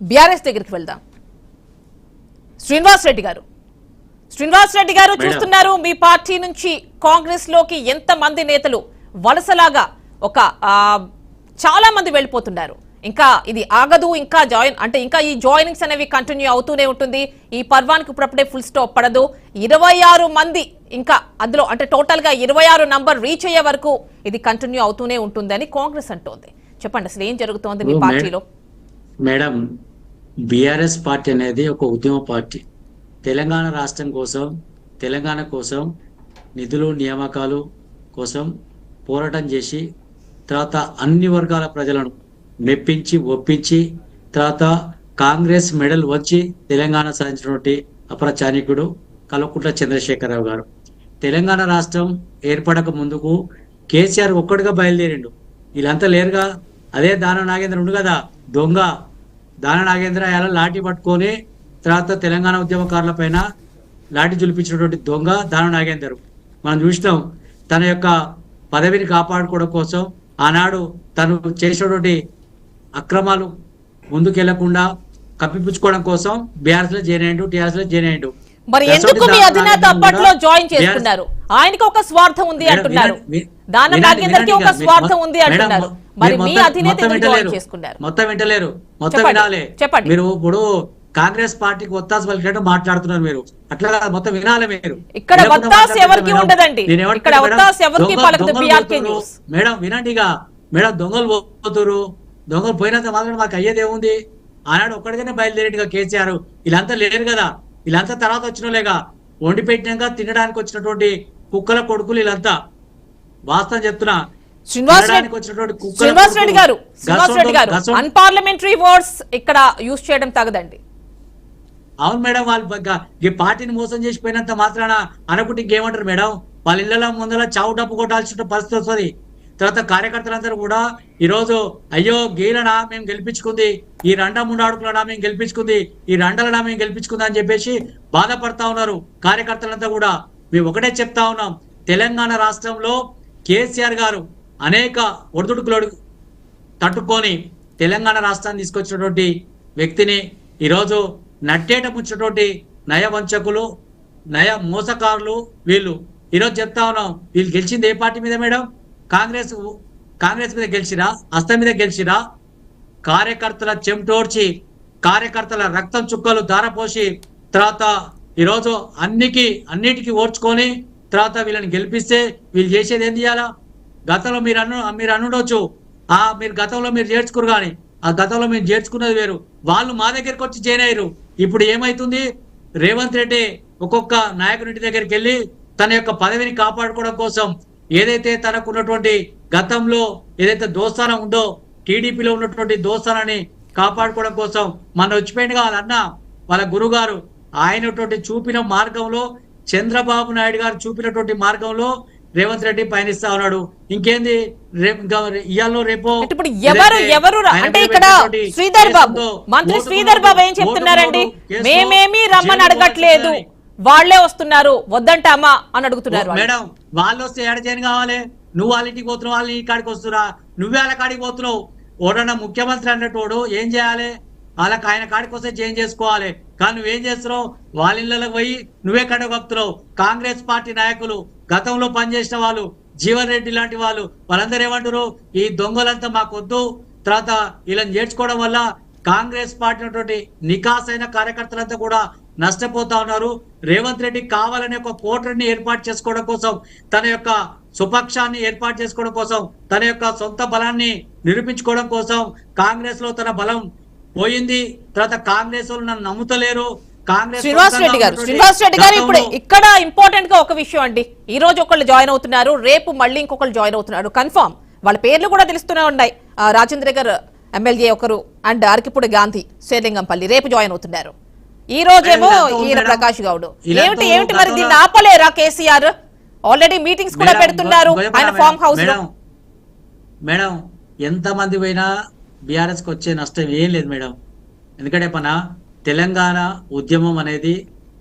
BRS దగ్గరికి వెళ్దాం. శ్రీనివాస్ రెడ్డి గారు. శ్రీనివాస్ రెడ్డి గారు. చూస్తున్నారు మీ పార్టీ నుంచి కాంగ్రెస్లోకి ఎంత మంది నేతలు వలసలాగా ఒక చాలా మంది వెళ్ళిపోతున్నారు. ఇంకా ఇది ఆగదు ఇంకా జాయిన్ అంటే ఇంకా ఈ జాయినింగ్స్ అనేవి కంటిన్యూ అవుతూనే ఉంటుంది. ఈ పర్వానికి ఇప్పుడప్పుడే ఫుల్ స్టాప్ పడదు. ఇరవై ఆరు మంది ఇంకా అందులో అంటే టోటల్గా ఇరవై ఆరు నంబర్ రీచ్ అయ్యే వరకు ఇది కంటిన్యూ అవుతూనే ఉంటుందని కాంగ్రెస్ అంటోంది. చెప్పండి అసలు ఏం జరుగుతోంది మీ. పార్టీలో? మేడం బీఆర్ఎస్ పార్టీ అనేది ఒక ఉద్యమ పార్టీ. తెలంగాణ రాష్ట్రం కోసం తెలంగాణ కోసం నిధులు నియామకాలు కోసం పోరాటం చేసి తర్వాత అన్ని వర్గాల ప్రజలను మెప్పించి ఒప్పించి తర్వాత కాంగ్రెస్ మెడల్ వచ్చి తెలంగాణ సాధించినటువంటి అప్రచానికుడు కల్వకుంట్ల చంద్రశేఖరరావు గారు. తెలంగాణ రాష్ట్రం ఏర్పడక ముందుకు కేసీఆర్ ఒక్కడిగా బయలుదేరిండు. వీళ్ళంతా లేరుగా? అదే దాన నాగేంద్ర ఉండు కదా? దొంగ దాన నాగేంద్ర ఎలా లాఠీ పట్టుకొని తర్వాత తెలంగాణ ఉద్యమకారుల పైన లాఠీ జులిపించినటువంటి దొంగ దాన నాగేందర్. మనం చూసినాం తన యొక్క పదవిని కాపాడుకోవడం కోసం ఆనాడు తను చేసినటువంటి అక్రమాలు ముందుకెళ్ళకుండా కప్పిపుచ్చుకోవడం కోసం బీఆర్ఎస్లో జాయిన్ అయ్యిండు జాయిన్ అయ్యిండు. మరి ఎందుకు మీ అధినేత అప్పట్లో జాయిన్ చేసుకున్నారు? ఆయనకి ఒక స్వార్థం ఉంది అంటున్నారు. దాన వినండి, నాగేందర్కి ఒక స్వార్థం ఉంది అంటున్నారు. మరి మీ అధినేత జాయిన్. చేసుకున్నారు? మొత్తం వింటలేరు. మొత్తం వినాలి. చెప్పండి. మీరు ఇప్పుడు కాంగ్రెస్ పార్టీకి ఒత్తాసు పలికినట్టు మాట్లాడుతున్నారు మీరు. అట్లా మొత్తం వినాలి మీరు. ఇక్కడ మాట్లాడుతున్నారు ఎవరికి మేడం. ఉండదండి. ఇక్కడ మేడం, ఒత్తాసు ఎవరికి పలకదు? పోతున్నారు. న్యూస్. మేడం వినండి ఇక. మేడం దొంగలు పోతురు దొంగలు పోయినంత మాత్రం మాకు అయ్యేది ఏముంది? ఆనాడు ఒక్కడిగానే బయలుదేరేట్టుగా కేసీఆర్. వీళ్ళంతా లేరు కదా. వీళ్ళంతా తర్వాత వచ్చిన లేగా వండి పెట్టినాక తినడానికి వచ్చినటువంటి కుక్కల కొడుకులు వీళ్ళంతా. వాస్తవం చెప్తున్నా. శ్రీనివాస్ రెడ్డి. గారు శ్రీనివాస్ రెడ్డి గారు అన్పార్లమెంటరీ వర్డ్స్ ఇక్కడ యూజ్ చేయడం తగదండి. అవును మేడం వాళ్ళు పార్టీని మోసం చేసిపోయినంత మాత్రాన అనుకుంటే ఇంకేమంటారు మేడం? వాళ్ళ ఇళ్ళలో ముందర చావు డప్పు కొట్టాల్సిన పరిస్థితి వస్తుంది. తర్వాత కార్యకర్తలందరూ కూడా ఈరోజు అయ్యో గీలనా మేము గెలిపించుకుంది. ఈ రండ ముండాడుకులనా మేము గెలిపించుకుంది. ఈ రండలనా మేము గెలిపించుకుంది అని చెప్పేసి బాధపడతా ఉన్నారు కార్యకర్తలంతా కూడా. మేము ఒకటే చెప్తా ఉన్నాం. తెలంగాణ రాష్ట్రంలో కేసీఆర్ గారు అనేక ఒడిదుడుకులు తట్టుకొని తెలంగాణ రాష్ట్రాన్ని తీసుకొచ్చినటువంటి వ్యక్తిని ఈరోజు నట్టేట ముంచినటువంటి నయవంచకులు నయ మోసకారులు వీళ్ళు. ఈరోజు చెప్తా ఉన్నాం. వీళ్ళు గెలిచింది ఏ పార్టీ మీద మేడం? కాంగ్రెస్ కాంగ్రెస్ మీద గెలిచిరా అస్తం మీద గెలిచిరా? కార్యకర్తల చెమటోడ్చి కార్యకర్తల రక్తం చుక్కలు ధారపోసి తర్వాత ఈరోజు అన్నికి అన్నిటికీ ఓడ్చుకొని తర్వాత వీళ్ళని గెలిపిస్తే వీళ్ళు చేసేది ఏం చేయాలా గతంలో మీరు అను మీరు అనుండొచ్చు ఆ మీరు గతంలో మీరు చేర్చుకురు కానీ ఆ గతంలో మీరు చేర్చుకున్నది వేరు. వాళ్ళు మా దగ్గరికి వచ్చి జాయిన్ అయ్యారు. ఇప్పుడు ఏమైతుంది? రేవంత్ రెడ్డి ఒక్కొక్క నాయకుడి దగ్గరికి వెళ్ళి తన యొక్క పదవిని కాపాడుకోవడం కోసం ఏదైతే తనకు ఉన్నటువంటి గతంలో ఏదైతే దోస్తానం ఉందో టీడీపీలో ఉన్నటువంటి దోస్తానాన్ని కాపాడుకోవడం కోసం మన వచ్చిపోయింది వాళ్ళ అన్న వాళ్ళ గురుగారు ఆయనటువంటి చూపిన మార్గంలో చంద్రబాబు నాయుడు గారు చూపినటువంటి మార్గంలో రేవంత్ రెడ్డి పయనిస్తా ఉన్నాడు. ఇంకేంది? ఇయాలో రేపో ఇప్పుడు ఎవరు ఎవరు అంటే ఇక్కడ శ్రీధర్ బాబు మంత్రి శ్రీధర్ బాబు ఏం చెప్తున్నారండి? మేమేమి రమ్మని అడగట్లేదు. వాళ్ళే వస్తున్నారు వద్దంటామా అని అడుగుతున్నారు మేడం వాళ్ళు వస్తే ఏడ చేయని కావాలి? నువ్వు వాళ్ళ ఇంటికి పోతున్నావు వాళ్ళ ఇంటి కాడికి వస్తున్నా నువ్వే వాళ్ళ కాడికి పోతున్నావు. ఓడన్నా ముఖ్యమంత్రి అన్నట్టు ఏం చేయాలి? వాళ్ళకి ఆయన కాడికి వస్తే చేంజ్ చేసుకోవాలి? కానీ నువ్వేం చేస్తున్నావు? వాళ్ళ ఇళ్ళకి పోయి నువ్వే కడగొప్తున్నావు కాంగ్రెస్ పార్టీ నాయకులు గతంలో పనిచేసిన వాళ్ళు జీవన్ రెడ్డి లాంటి వాళ్ళు వాళ్ళందరూ ఏమంటారు ఈ దొంగలంతా మాకొద్దు. తర్వాత వీళ్ళని చేర్చుకోవడం వల్ల కాంగ్రెస్ పార్టీ ఉన్నటువంటి నికాస్ అయిన కార్యకర్తలంతా కూడా నష్టపోతా ఉన్నారు. రేవంత్ రెడ్డి కావాలనే ఒక కోటరిని ఏర్పాటు చేసుకోవడం కోసం తన యొక్క సుపక్షాన్ని ఏర్పాటు చేసుకోవడం కోసం తన యొక్క సొంత బలాన్ని నిరూపించుకోవడం కోసం కాంగ్రెస్లో తన బలం పోయింది. తర్వాత కాంగ్రెస్ నన్ను నమ్ముతలేరు. కాంగ్రెస్ శ్రీనివాస్ రెడ్డి గారు శ్రీనివాస్ రెడ్డి గారు ఇప్పుడు ఇక్కడ ఇంపార్టెంట్గా ఒక విషయం అండి. ఈ రోజు ఒకళ్ళు జాయిన్ అవుతున్నారు రేపు మళ్ళీ ఇంకొకళ్ళు జాయిన్ అవుతున్నారు. కన్ఫర్మ్ వాళ్ళ పేర్లు కూడా తెలుస్తూనే ఉన్నాయి. రాజేంద్ర గారు ఎమ్మెల్యే ఒకరు అండ్ అరకిపూడి గాంధీ శ్రీలింగంపల్లి రేపు జాయిన్ అవుతున్నారు. ఈ రోజేమో ఈయన. ప్రకాష్ గౌడ్. ఏమిటి ఏమిటి మరి దీన్ని ఆపలేరా కేసీఆర్? ఆల్రెడీ మీటింగ్స్ కూడా పెడుతున్నారు ఆయన ఫామ్ హౌస్ మేడం, ఎంత మంది పోయినా బీఆర్ఎస్కి వచ్చే నష్టం ఏం లేదు మేడం. ఎందుకంటే పన తెలంగాణ ఉద్యమం అనేది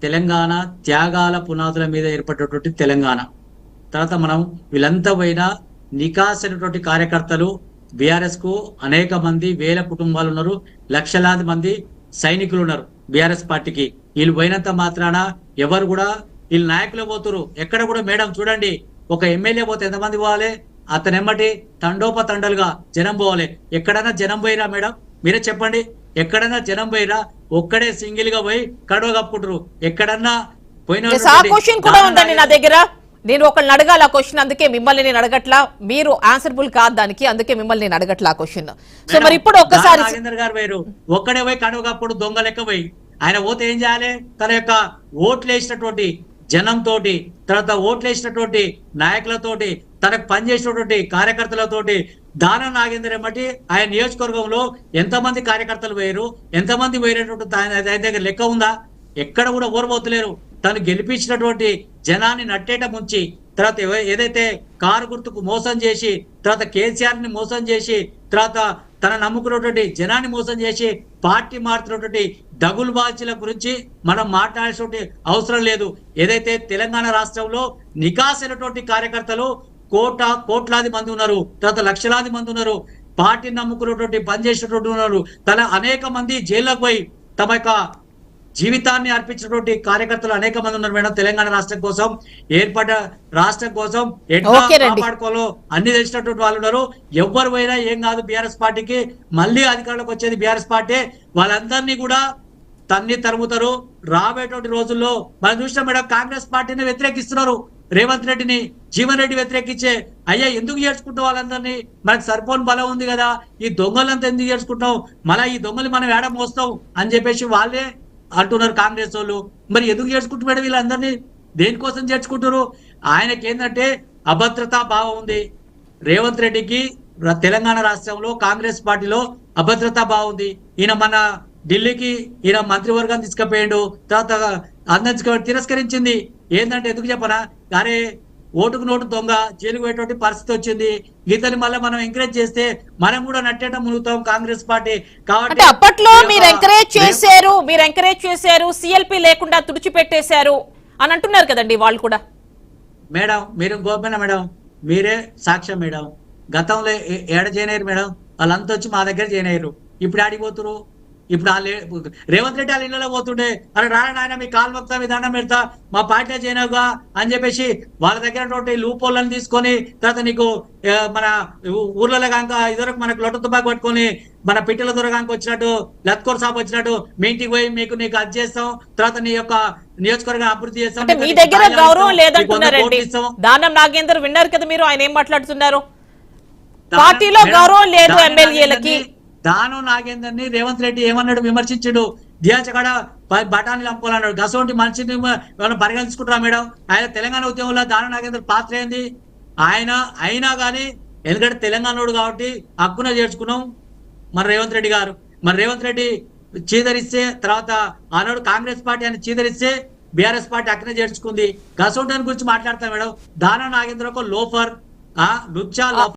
తెలంగాణ త్యాగాల పునాదుల మీద ఏర్పడినటువంటి తెలంగాణ. తర్వాత మనం వీళ్ళంతా పోయినా నికాస్ కార్యకర్తలు బీఆర్ఎస్కు అనేక మంది వేల కుటుంబాలు ఉన్నారు లక్షలాది మంది సైనికులు ఉన్నారు. బీఆర్ఎస్ పార్టీకి. వీళ్ళు పోయినంత మాత్రాన ఎవరు కూడా వీళ్ళు నాయకులు పోతురు ఎక్కడ కూడా మేడం చూడండి ఒక ఎమ్మెల్యే పోతే ఎంతమంది పోవాలి? అతను ఎమ్మటి తండోప తండలుగా జనం పోవాలి. ఎక్కడైనా జనం పోయిరా మేడం? మీరే చెప్పండి. ఎక్కడైనా జనం పోయిరా? ఒక్కడే సింగిల్గా పోయి కడవ కప్పుకుంటారు ఎక్కడన్నా పోయిన Yes, ఆ క్వశ్చన్ కూడా ఉందండి నా దగ్గర. నేను ఒకళ్ళని అడగాలి ఆ క్వశ్చన్ అందుకే మిమ్మల్ని నేను అడగట్లా. మీరు ఆన్సర్బుల్ కాదు దానికి అందుకే మిమ్మల్ని నేను అడగట్లా క్వశ్చన్ సో మరి ఇప్పుడు ఒక్కసారి గారు వేరు. ఒక్కడే పోయి కనుగప్పుడు దొంగ లెక్క పోయి ఆయన పోతే ఏం చేయాలి? తన యొక్క ఓట్లు వేసినటువంటి జనం తోటి తర్వాత ఓట్లు వేసినటువంటి నాయకులతోటి తనకు పనిచేసినటువంటి కార్యకర్తలతోటి దానం నాగేంద్ర ఏమటి ఆయన నియోజకవర్గంలో ఎంతమంది కార్యకర్తలు పోయారు ఎంతమంది పోయినటువంటి ఆయన దగ్గర లెక్క ఉందా? ఎక్కడ కూడా ఓర్వవుతలేరు తను గెలిపించినటువంటి జనాన్ని నట్టేట ముంచి తర్వాత ఏదైతే కారు గుర్తుకు మోసం చేసి తర్వాత కేసీఆర్ని మోసం చేసి తర్వాత తన నమ్ముకున్నటువంటి జనాన్ని మోసం చేసి పార్టీ మారుతున్నటువంటి దగులు బాధ్యుల గురించి మనం మాట్లాడాల్సిన అవసరం లేదు. ఏదైతే తెలంగాణ రాష్ట్రంలో నికాసైనటువంటి కార్యకర్తలు కోట కోట్లాది మంది ఉన్నారు తర్వాత లక్షలాది మంది ఉన్నారు పార్టీని నమ్ముకున్నటువంటి పనిచేసినటువంటి ఉన్నారు తన అనేక మంది జైల్లోకి పోయి తమ యొక్క జీవితాన్ని అర్పించినటువంటి కార్యకర్తలు అనేక మంది ఉన్నారు మేడం తెలంగాణ రాష్ట్రం కోసం ఏర్పడ్డ రాష్ట్రం కోసం ఎట్లా. కాపాడుకోవాలో అన్ని తెలిసినటువంటి వాళ్ళు ఉన్నారు. ఎవ్వరు పోయినా ఏం కాదు బీఆర్ఎస్ పార్టీకి. మళ్ళీ అధికారంలోకి వచ్చేది బీఆర్ఎస్ పార్టీ. వాళ్ళందరినీ కూడా తన్ని తరుముతారు. రాబోయేటువంటి రోజుల్లో మనం చూసిన మేడం కాంగ్రెస్ పార్టీని వ్యతిరేకిస్తున్నారు. రేవంత్ రెడ్డిని జీవన్ రెడ్డి వ్యతిరేకించే. అయ్యా ఎందుకు చేర్చుకుంటాం వాళ్ళందరినీ? మనకు సరిపోని బలం ఉంది కదా. ఈ దొంగలంతా ఎందుకు చేర్చుకుంటాం మళ్ళా ఈ దొంగలు మనం ఏడ మోస్తాం? అని చెప్పేసి వాళ్ళే అంటున్నారు కాంగ్రెస్ వాళ్ళు. మరి ఎందుకు చేర్చుకుంటున్నాడు వీళ్ళందరినీ? దేనికోసం చేర్చుకుంటారు ఆయనకి ఏంటంటే అభద్రతా భావం ఉంది. రేవంత్ రెడ్డికి తెలంగాణ రాష్ట్రంలో కాంగ్రెస్ పార్టీలో అభద్రతా బాగుంది ఈయన మన ఢిల్లీకి ఈయన మంత్రివర్గం తీసుకుపోయాడు. తర్వాత అందరికి తిరస్కరించింది. ఏంటంటే ఎందుకు చెప్పనా? అరే ఓటుకు నోటు దొంగ జైలుకు పోయేటువంటి పరిస్థితి వచ్చింది. ఇతని మళ్ళీ మనం ఎంకరేజ్ చేస్తే మనం కూడా నట్టేట మునుగుతాం కాంగ్రెస్ పార్టీ. అంటే అప్పట్లో మీరు ఎంకరేజ్ చేశారు మీరు ఎంకరేజ్ చేశారు సిఎల్పి లేకుండా తుడిచిపెట్టేశారు అని అంటున్నారు కదండి వాళ్ళు కూడా. మేడం మీరు గోపన్న మేడం మీరే సాక్ష్యం మేడం. గతంలో ఏడ చేయనయ్యారు మేడం? వాళ్ళంతా వచ్చి మా దగ్గర చేయనయ్యారు ఇప్పుడు ఆడిపోతురు ఇప్పుడు ఏ- రేవంత్ రెడ్డి వాళ్ళ ఇళ్ళలో పోతుండే అరే రారా నాయన మీ కాలు మొక్తా మీ దండం పెడతా మా పార్టీ చేయనవుగా అని చెప్పేసి వాళ్ళ దగ్గర లూపోళ్ళని తీసుకొని తర్వాత నీకు ఆ, మన ఊర్లలో కాక ఇదివరకు మనకు లొట్ట తుపాకు పట్టుకొని మన పిట్టల దొరకానికి వచ్చినట్టు లత్కోర్ సాబ్ వచ్చినట్టు మీ ఇంటికి పోయి మీకు నీకు అది చేస్తాం తర్వాత నీ యొక్క నియోజకవర్గం అభివృద్ధి చేస్తాం మీ దగ్గర గౌరవం లేదంటున్నారండి. దానం నాగేందర్ విన్నారు కదా మీరు ఆయన ఏం మాట్లాడుతున్నారు పార్టీలో గౌరవం లేదు ఎమ్మెల్యేలకి. నాగేందర్ని- దానం నాగేందర్ని రేవంత్ రెడ్డి ఏమన్నాడు విమర్శించాడు. దియాచకాడ బఠానీలు అమ్ముకోవాలన్నాడు. గసవంటి మనిషిని ఏమైనా పరిగణించుకుంటారా మేడం? ఆయన తెలంగాణ ఉద్యమంలో దానం నాగేందర్ పాత్ర ఏంది? ఆయన అయినా కానీ ఎందుకంటే తెలంగాణోడు కాబట్టి హక్కున చేర్చుకున్నాం మన రేవంత్ రెడ్డి గారు. మన రేవంత్ రెడ్డి చీదరిస్తే తర్వాత ఆనాడు కాంగ్రెస్ పార్టీ అని చీదరిస్తే బీఆర్ఎస్ పార్టీ అక్కనే చేర్చుకుంది. గసవంటి గురించి మాట్లాడతాం మేడం. దానా నాగేంద్ర ఒక లోఫర్ ఆ లుచ్చా